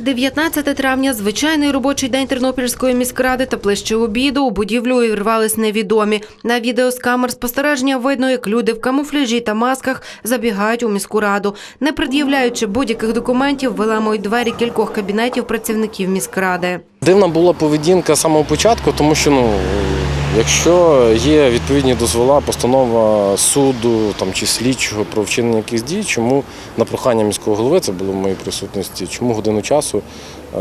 19 травня – звичайний робочий день Тернопільської міськради та ближче обіду у будівлю увірвались невідомі. На відео з камер спостереження видно, як люди в камуфляжі та масках забігають у міську раду. Не пред'являючи будь-яких документів, виламують двері кількох кабінетів працівників міськради. Дивна була поведінка самого початку, тому що ну, якщо є відповідні дозвола, постанова суду там, чи слідчого про вчинення якихось дій, чому на прохання міського голови, це було в моїй присутності, чому годину часу е,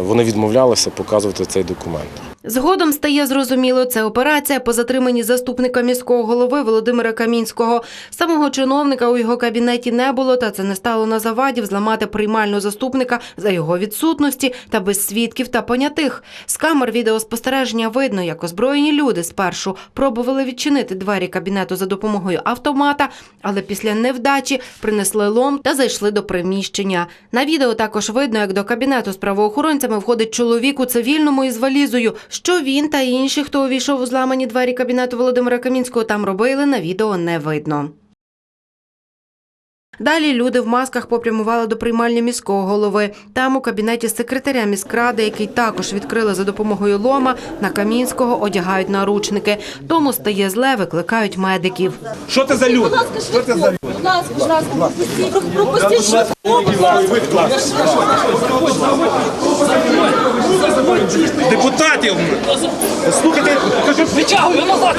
вони відмовлялися показувати цей документ. Згодом стає зрозуміло, це операція по затриманні заступника міського голови Володимира Камінського. Самого чиновника у його кабінеті не було, та це не стало на заваді взламати приймальну заступника за його відсутності та без свідків та понятих. З камер відеоспостереження видно, як озброєні люди спершу пробували відчинити двері кабінету за допомогою автомата, але після невдачі принесли лом та зайшли до приміщення. На відео також видно, як до кабінету з правоохоронцями входить чоловік у цивільному із валізою. Що він та інші, хто увійшов у зламані двері кабінету Володимира Камінського, там робили, на відео не видно. Далі люди в масках попрямували до приймальні міського голови. Там у кабінеті секретаря міськради, який також відкрили за допомогою лома, на Камінського одягають наручники. Тому стає зле, викликають медиків. Що це за люди? Що це за люди? Будь ласка, будь ласка, пропустіть, ласка. Депутатів. Слухайте, кажу, Витягуй назад!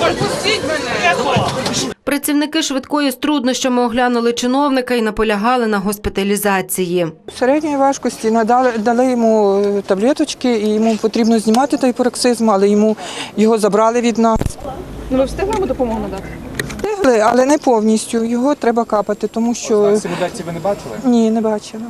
Пропустіть мене! Працівники швидкої з труднощами оглянули чиновника і наполягали на госпіталізації. Середньої важкості надали дали йому е, таблеточки, і йому потрібно знімати той пароксизм, але йому його забрали від нас. Ну ви встигли йому допомогу надати? Встигли, але не повністю. Його треба капати, тому що симуляції ви не бачили? ні, не бачила.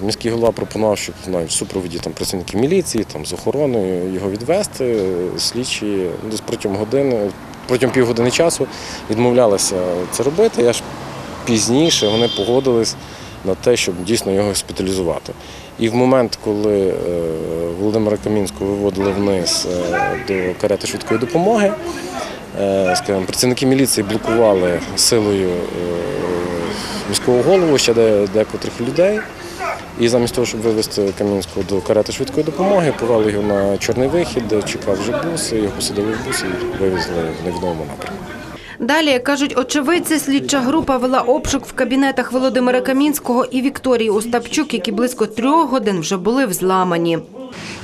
Міський голова пропонував, щоб знаю, в супроводі там, працівників міліції, там, з охороною його відвести. Слідчі ну, десь протягом години, протягом півгодини часу відмовлялися це робити. Я ж пізніше вони погодились на те, щоб дійсно його госпіталізувати. І в момент, коли е, Володимира Камінського виводили вниз е, до карети швидкої допомоги, е, скажімо, працівники міліції блокували силою міського голову ще декотрих людей. І замість того, щоб вивезти Кам'янського до карети швидкої допомоги, повели його на чорний вихід, де чекав вже бус, його посадили в бус і вивезли в невідомому напрямку. Далі, як кажуть очевидці, слідча група вела обшук в кабінетах Володимира Камінського і Вікторії Остапчук, які близько трьох годин вже були взламані.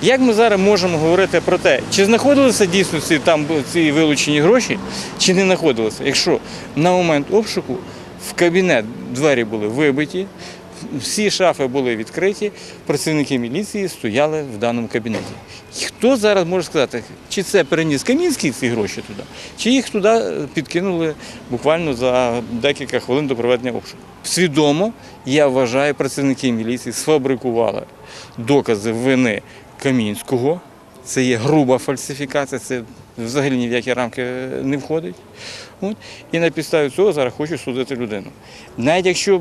Як ми зараз можемо говорити про те, чи знаходилися дійсно ці там ці вилучені гроші, чи не знаходилися? Якщо на момент обшуку в кабінет двері були вибиті, всі шафи були відкриті, працівники міліції стояли в даному кабінеті. Хто зараз може сказати, чи це переніс Камінський ці гроші туди, чи їх туди підкинули буквально за декілька хвилин до проведення обшуку? Свідомо, я вважаю, працівники міліції сфабрикували докази вини Камінського. Це є груба фальсифікація, це взагалі ні в які рамки не входить. От. І на підставі цього зараз хочу судити людину. Навіть якщо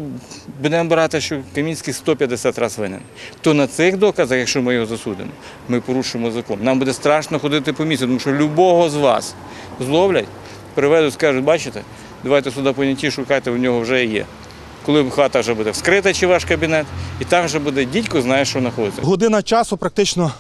будемо брати, що Камінський 150 разів винен, то на цих доказах, якщо ми його засудимо, ми порушимо закон. Нам буде страшно ходити по місці, тому що любого з вас зловлять, приведуть, скажуть, бачите, давайте сюди поняті, шукайте, в нього вже є. Коли хата вже буде вскрита, чи ваш кабінет, і там вже буде дідько, знає, що знаходиться. Година часу практично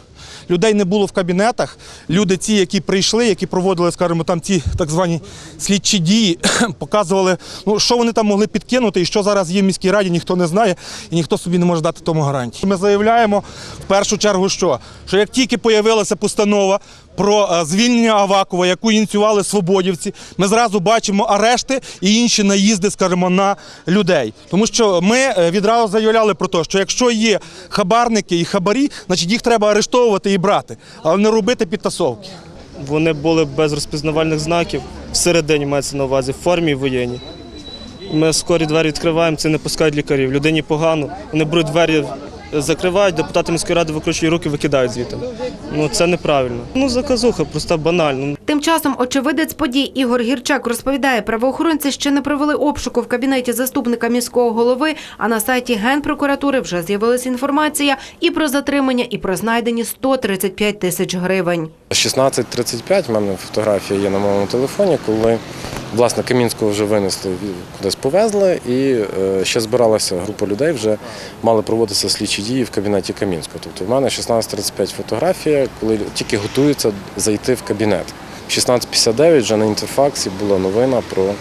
людей не було в кабінетах. Люди, ті, які прийшли, які проводили, скажімо, там ті так звані слідчі дії, показували, ну що вони там могли підкинути і що зараз є в міській раді, ніхто не знає і ніхто собі не може дати тому гарантії. Ми заявляємо в першу чергу, що, що як тільки появилася постанова. Про е, звільнення Авакова, яку ініціювали свободівці, ми зразу бачимо арешти і інші наїзди, скажімо, на людей. Тому що ми е, відразу заявляли про те, що якщо є хабарники і хабарі, значить їх треба арештовувати і брати, але не робити підтасовки. Вони були без розпізнавальних знаків всередині мається на увазі, в формі воєнній. Ми скорі двері відкриваємо, це не пускають лікарів. Людині погано. Вони беруть двері, закривають, депутати міської ради викручують руки, викидають звідти. Ну це неправильно. Ну заказуха, просто банально. Тим часом очевидець подій Ігор Гірчак розповідає, правоохоронці ще не провели обшуку в кабінеті заступника міського голови, а на сайті Генпрокуратури вже з'явилася інформація і про затримання, і про знайдені 135 тисяч гривень. 16.35 в мене фотографія є на моєму телефоні, коли Власне, Камінського вже винесли, кудись повезли, і е, ще збиралася група людей, вже мали проводитися слідчі дії в кабінеті Камінського. Тобто в мене 16.35 фотографія, коли тільки готуються зайти в кабінет. 16.59 вже на інтерфаксі була новина про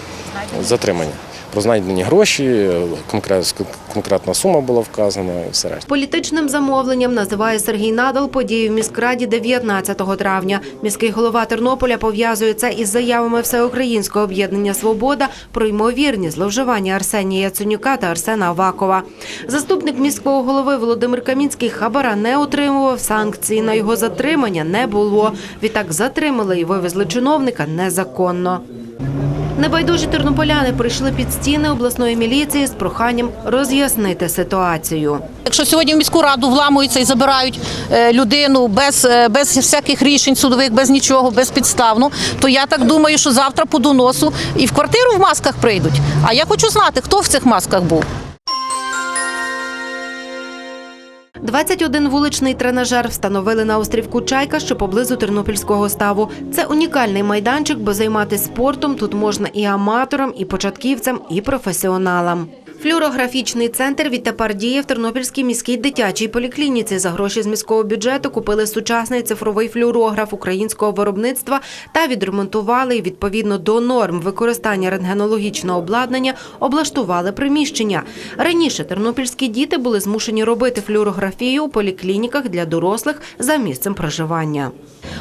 затримання. Знайдені гроші, конкрет- конкретна сума була вказана і все решта. Політичним замовленням називає Сергій Надал подію в міськраді 19 травня. Міський голова Тернополя пов'язує це із заявами Всеукраїнського об'єднання Свобода про ймовірні зловживання Арсенія Яценюка та Арсена Авакова. Заступник міського голови Володимир Камінський хабара не отримував санкції. На його затримання не було. Відтак затримали і вивезли чиновника незаконно. Небайдужі тернополяни прийшли під стіни обласної міліції з проханням роз'яснити ситуацію. Якщо сьогодні в міську раду вламуються і забирають е, людину без, е, без всяких рішень судових, без нічого, безпідставно, то я так думаю, що завтра по доносу і в квартиру в масках прийдуть. А я хочу знати, хто в цих масках був. 21 вуличний тренажер встановили на острівку Чайка, що поблизу Тернопільського ставу. Це унікальний майданчик, бо займатися спортом тут можна і аматорам, і початківцям, і професіоналам. Флюорографічний центр відтепер діє в Тернопільській міській дитячій поліклініці. За гроші з міського бюджету купили сучасний цифровий флюорограф українського виробництва та відремонтували відповідно до норм використання рентгенологічного обладнання облаштували приміщення. Раніше тернопільські діти були змушені робити флюорографію у поліклініках для дорослих за місцем проживання.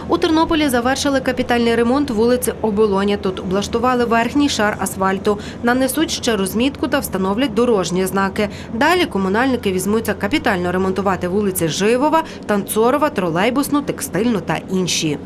У Тернополі завершили капітальний ремонт вулиці Оболоня. Тут облаштували верхній шар асфальту, нанесуть ще розмітку та встановлять дорожні знаки. Далі комунальники візьмуться капітально ремонтувати вулиці Живова, Танцорова, Тролейбусну, Текстильну та інші.